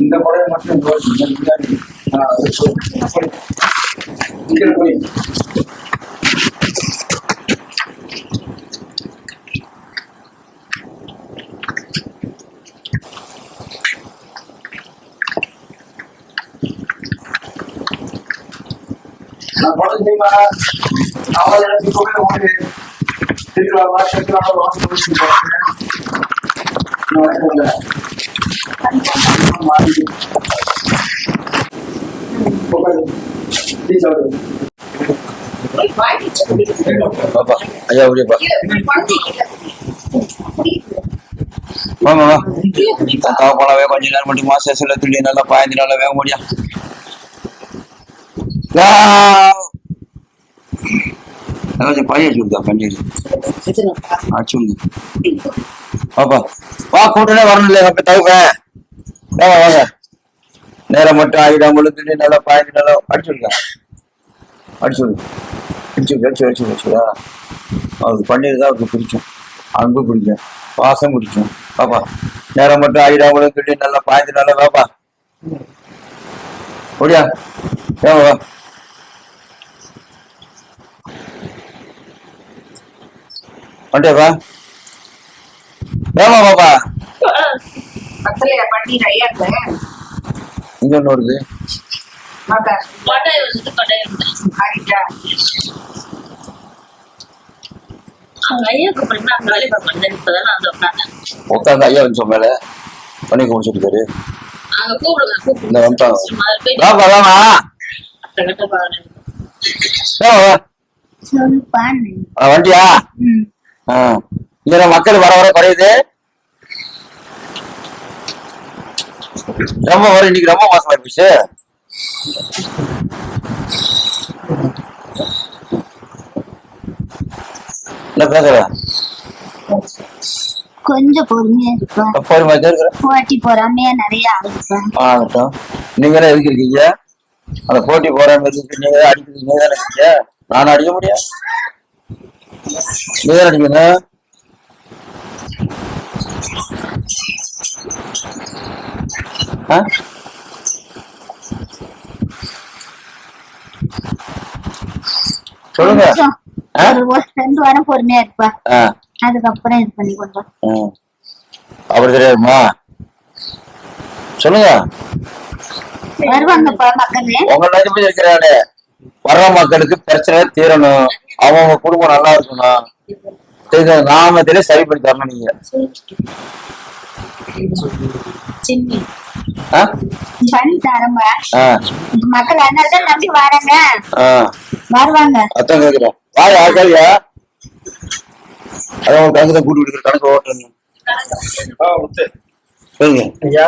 இந்த முறை மட்டும் இந்த இங்க போய். படம் தெரியுமா அவள் எனக்கு கூட ஓடு வாங்கி மாறி பாப்பா ஐயா அப்படியேப்பா வா தாத்தா போலவே கொஞ்ச நேரம் மட்டும் மாசம் சொல்ல துள்ளி நல்லா பாய்ந்து நல்லா வேக முடியும் கொஞ்சம் பையன் சொல்லுதா பன்னீர் அடிச்சு விடுங்க பாப்பா வா கூட்டனே வரணும் இல்லையா அப்ப தவிர வாங்க நேரம் மட்டும் ஆகிடாம துள்ளி நல்லா நல்லா அடிச்சு விடுங்க அடிச்சு விடுங்க அடிச்சு அடிச்சு அடிச்சு அடிச்சு அவருக்கு பன்னீர் தான் அவருக்கு பிடிக்கும் அன்பு பிடிக்கும் பாசம் பிடிக்கும் பாப்பா நேரம் மட்டும் ஆகிடாமலும் சொல்லி நல்லா பாய்ந்து நல்லா பாப்பா ஓடியா ஏன் வந்துட்டியாப்பா ஏமா பாப்பா இங்க ஒண்ணு வருது. உட்காந்து ஐயா வந்து மேல. பண்ணி குடிச்சிருக்காரு இந்த வண்டியா? இங்க மக்கள் வர வர குறையுது. ரொம்ப வர இன்னைக்கு ரொம்ப மோசமா போச்சு என்ன பேசுற? கொஞ்சம் பொறுமையா இருப்பா. போய் மாதிரி இருக்கிற போட்டி பொறாமையா நிறைய ஆகட்டும் நீங்க என்ன இருக்கீங்க? அந்த போட்டி போற மாதிரி இருக்கு நீங்க தான் அடிக்கிறது நீங்க தானே இருக்கீங்க? நான் அடிக்க முடியும் அடிக்கணும் ஆ? சொல்லுங்க. ரெண்டு வாரம் பொறுமையா இருப்பா. அதுக்கப்புறம் இது பண்ணி கொண்டோம் ஆ. அப்படி தெரியாதுமா? சொல்லுங்க. வருவாங்கப்பா மக்களே. உங்க நடுவில் இருக்கிறானே வர்ற மக்களுக்கு பிரச்சனை தீரணும். அவங்க குடும்பம் நல்லா இருக்கணும் தெரியுதா? நாமத்திலே சரிப்படுத்தி தரணும் நீங்க. மக்கள் நம்பி வராங்க. ஆ. வருவாங்க. அதான் கேக்குறேன். வா யாருக்காரியா அதான் உங்க கணக்கு தான் கூட்டி கொடுக்குற கணக்கு சொல்லுங்க. ஐயா.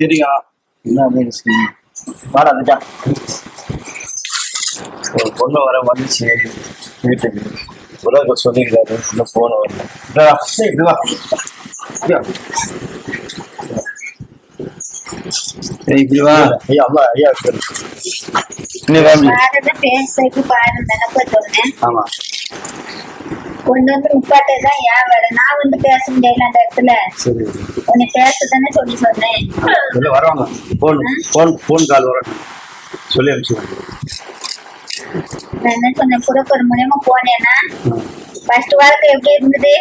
தெரியும். என்ன அப்படின்னு வாடா ஒரு பொண்ணு வர வந்துச்சு. வீட்டுக்கு. உலக சொல்லிக்கிறாரு இன்னும் போன வரல இதா, ஏய், இப்படி வா. ஐயா, அம்மா ஐயா ஆமா. கொண்டு வந்து நிப்பாட்டதான் ஏன் வேற? நான் வந்து பேச முடியல அந்த இடத்துல. சரி. உன்னை பேச தானே சொல்லி சொன்னேன். இல்ல வருவாங்க. போன் போன் போன் கால் வரட்டும் சொல்லி அனுப்பிச்சுடுங்க நான் என்ன சொன்னேன் புறப்பொரு மூலியமா போனேன்னா ஃபர்ஸ்ட் வாரத்தை எப்படி இருந்தது?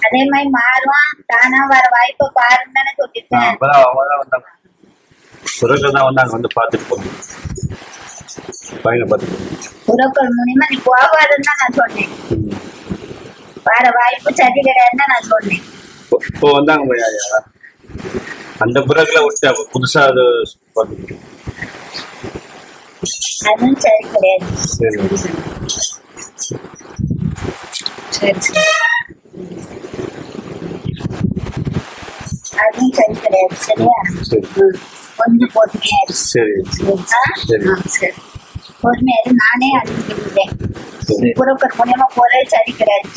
அதே மாதிரி மாறுவான் தானா வர வாய்ப்பை பாருன்னு தானே அப்பதான் வந்தாங்க. தான் வந்து பார்த்துட்டு போங்க. பையனை பார்த்துட்டு போங்க. புறப்பொரு மூலியமா நீ போகாதுன்னு தான் நான் சொன்னேன். வர வாய்ப்பு சரி கிடையாதுன்னு தான் நான் சொன்னேன். இப்போ- இப்போ வந்தாங்க ஐயா அந்த புறத்துல விட்டு புதுசா அது பார்த்துட்டு அதுவும் சரி கிடையாது. சரி. சரி சரி. அதுவும் சரி கிடையாது சரியா? சரி. கொஞ்சம் பொறுமையா. சரி? சரி. பொறுமையா. நானே சரி. புரோக்கர் மூலியமா போறது சரி கிடையாது.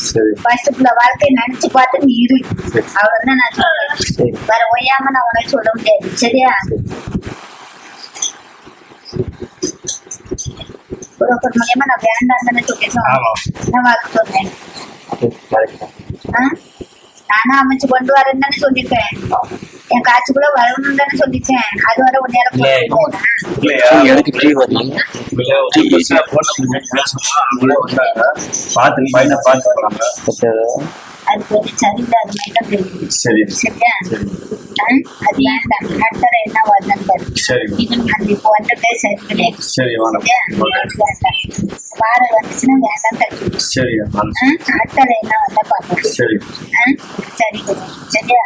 ஃபர்ஸ்ட் ஃபுல்ல வாழ்க்கையை நினைச்சு பார்த்து நீ இரு. அவ்வளவுதான் நான் சொல்றேன். வேற ஒய்யாம நான் உனக்கு சொல்ல முடியாது. சரியா? ஆமா. நான் வாக்கு சொன்னேன் கரெக்ட் ஆ? நானும் அமைச்சு கொண்டு வரேன்னு தானே சொல்லிட்டேன் என் தானே அது வர உன் நேரம். பார்த்து பையனை பார்த்து. அது கொஞ்சம் சரியில்லை அது தெரியுது சரி. சரியா? அது வேண்டாம் அடுத்த என்ன வருதுன்னு பாரு சரி. அது இப்போ வந்துட்டே சரி கிடையாது சரியா? வாரம் வந்துச்சுன்னா வேண்டாம் தட்டி சரி வேணாம். அடுத்த என்ன வந்தா பார்ப்போம். சரி? சரி. சரியா?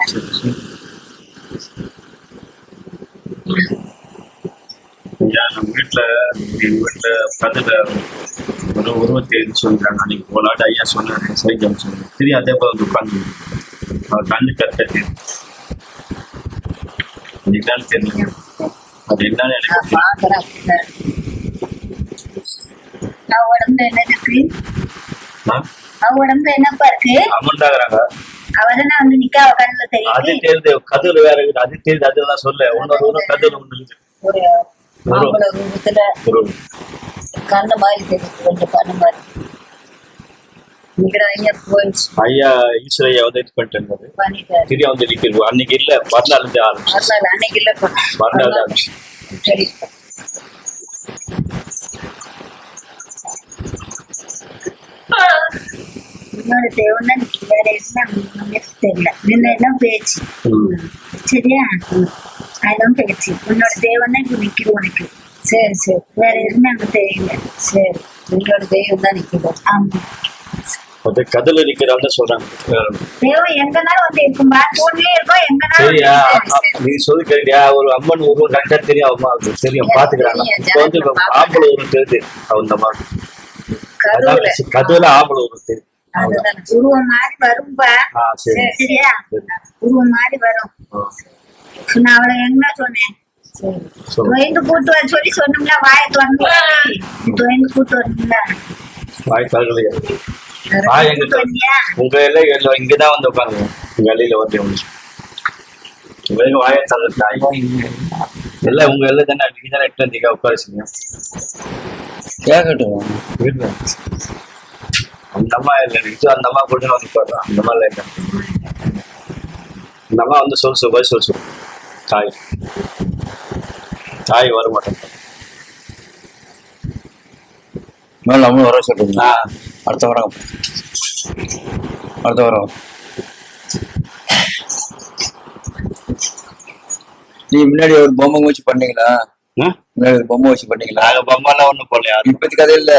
வீட்டுல எங்க வீட்டுல கதையில ஒரு உருவத்தை சொல்றாங்க அன்னைக்கு போலாட்டு ஐயா சொன்னாரு. அதே போல வந்து உட்காந்து. கண்ணு கரெக்டாக என்னன்னு தெரியல. அது என்னன்னு எனக்கு உடம்புல என்னப்பா இருக்கு? அமர்ந்தாகிறாங்க அவதானே வந்து நிக்க அவ கண்ணுல அது தெரியுது. தெரியுது கதில் வேற இருக்குது. அது தெரியுது. அதெல்லாம் சொல்ல. இன்னொரு ஒரு இருக்குது ரூபத்துல கண்ணு மாதிரி தெரியுது ரெண்டு கண்ணு மாதிரி. ஐயா ஈஸ்வர ஐயா வந்து இது பண்ணிட்டு வந்து நிற்கிறது அன்னைக்கு இல்ல மறுநாள் இருந்து ஆரம்பிச்சு. அன்னைக்கு இல்ல மறுநாள் தான். சரி இன்னொரு தேவன் தான் வேற என்ன தெரியல. எல்லாம் பேச்சு. சரியா? அதான் பேச்சு. உன்னோட தேவன் இப்ப நிக்குது உனக்கு. சரி சரி. வேற அங்க தெரியல சரி. உங்களோட தெய்வம் தான் நிக்குது. ஆமா. அது கதில் நிற்கிறான்னு சொல்றாங்க. வந்து வந்து. நீ சொல்லி கேட்டியா ஒரு அம்மன் உருவம் கரெக்டா தெரியும் அம்மா. தெரியும். பாத்துக்கிறாங்க. இப்போ வந்து ஆம்பளை உருவம் தெரியுது. அந்த மாதிரி கதுல ஆம்பளை உருவம் தெரியும் உருவம் மாதிரி சரி. சரியா? உருவம் மாதிரி வரும். நான் அவளை என்ன சொன்னேன்? துவைந்து கூட்டு வர சொல்லி சொன்னோம்ல வாயை திறந்து. துவைந்து கூட்டு வரணும்ல. வாய் தரலையா வாய் எங்க கூட்டு வந்தியா உங்க எல்லாம் எல்லாம் இங்கதான் வந்து உட்காருங்க. உங்க வெளியில வந்து. உங்களுக்கு வாயை தரல எல்லாம் உங்க எல்லாம் தானே நீங்க தானே எட்டு வந்தீங்க உட்காரிச்சிங்க. கேட்கட்டும் அந்த அம்மா இல்லை. இது அந்த அம்மா கூட வந்து உட்காடுறோம் அந்த மாதிரி இல்லை. அந்த அம்மா வந்து பதில் சொல்லு சொல்லு தாய். தாய் வர மாட்டேன் மேல நம்மளும் வர சொல்றீங்க. நான் அடுத்த வாரம். அடுத்த வாரம். நீ முன்னாடி ஒரு பொம்மை வச்சு பண்ணீங்களா? முன்னாடி ஒரு பொம்மை வச்சு பண்ணீங்களா? நாங்க பொம்மைலாம் ஒண்ணும் போடலையா இப்பத்தி கதை இல்ல.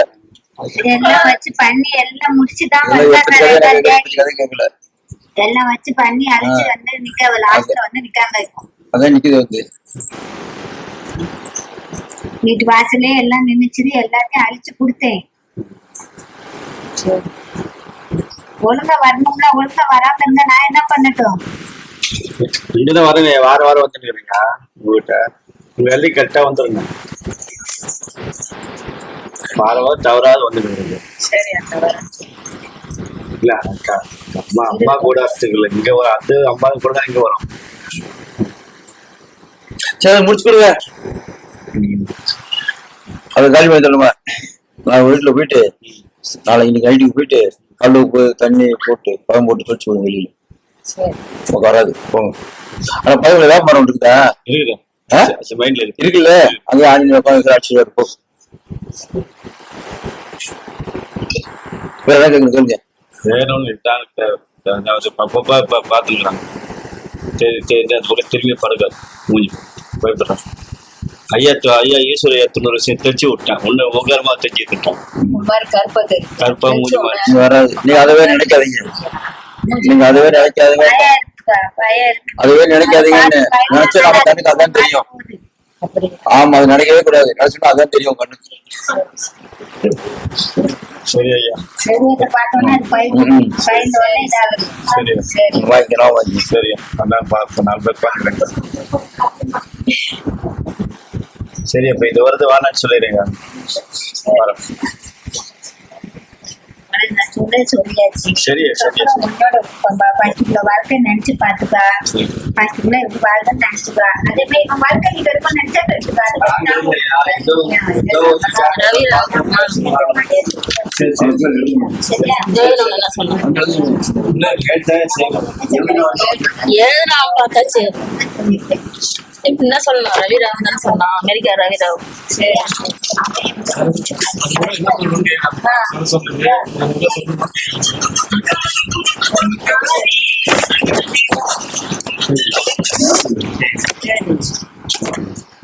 எல்லாம் வச்சு பண்ணி எல்லாம் முடிச்சுதான் கதை கேட்கல. எல்லாம் வச்சு பண்ணி அழிச்சு வந்து நிக்க லாஸ்ட்ல வந்து இருக்கும். அதான் நிக்குது வந்து. வீட்டு வாசலே எல்லாம் நின்னுச்சுது எல்லாத்தையும் அழிச்சு கொடுத்தேன். ஒழுங்கா வரணும்ல ஒழுங்கா வராம இருந்தா நான் என்ன பண்ணட்டும்? இங்கதான் வரேன் வார வாரம் வந்துருக்கீங்க உங்ககிட்ட. உங்க எல்லாம் கரெக்டா வந்துருங்க. வார வாரம் தவறாது வந்துருங்க சரி அந்த வரேன். இல்ல அக்கா அம்மா அம்மா கூட இங்க வர அது அம்மா கூட தான் இங்க வரும். சரி முடிச்சு கொடுங்க. அது காலி பண்ணி தரணுமா? நான் வீட்டுல போயிட்டு நாளைக்கு இன்னைக்கு நைட்டுக்கு போயிட்டு கல் உப்பு தண்ணி போட்டு பழம் போட்டு தொலைச்சு விடுங்க வெளியில. சரி. உனக்கு வராது போங்க. ஆனா பையன் ஏதாவது மரம் இருக்குதா? இருக்குல்ல? அங்கே ஆஞ்சநேயர் உட்காந்து ஆட்சி இருப்போம் வேற ஏதாவது கேட்கணும் கேளுங்க வேற சரி சரி திரும்பி படுக்காது மூஞ்சி. பயப்படுறான். ஐயா ஐயா ஈஸ்வர தொண்ணூறு வருஷம் தைச்சு விட்டான். ஒண்ணு உகரமா தைச்சு விட்டான் கருப்பா மூஞ்சி வராது. நீங்க அதவே நினைக்காதீங்க. நீங்க அதவே நினைக்காதீங்க. அதுவே நினைக்காதீங்கன்னு நினைச்சா நம்ம கண்ணுக்கு அதான் தெரியும். ஆமா அது நினைக்கவே கூடாது. நினைச்சுன்னா அதான் தெரியும் கண்ணுக்கு. சரி ஐயா. சரி வாங்கிக்கலாம் வாங்கி சரி அதான் பார்ப்போம் நாலு பேர் பார்க்குறேன் சரி அப்ப இது வருது வானான்னு சொல்லிடுங்க. வரேன். ஆனா நான் வாழ்க்கை நினைச்சு பாத்துக்கா சரி எப்படி வாழ்க்கை நினைச்சுக்கா அதே மாதிரி இவன் வாழ்க்கை நீ வெறுப்ப நினைச்சா வெறுப்பாது நாங்க இல்லையா சரி பார்த்தாச்சு என்ன சொல்லணும் ரவி ராவ் தான் சொன்னான் அமெரிக்கா ரவி ராவ்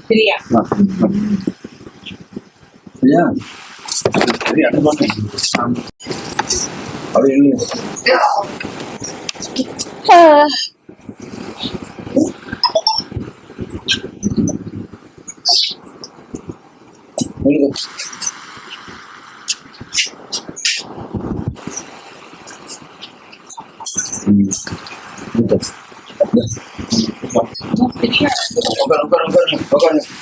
பிரியா. சரி அப்படி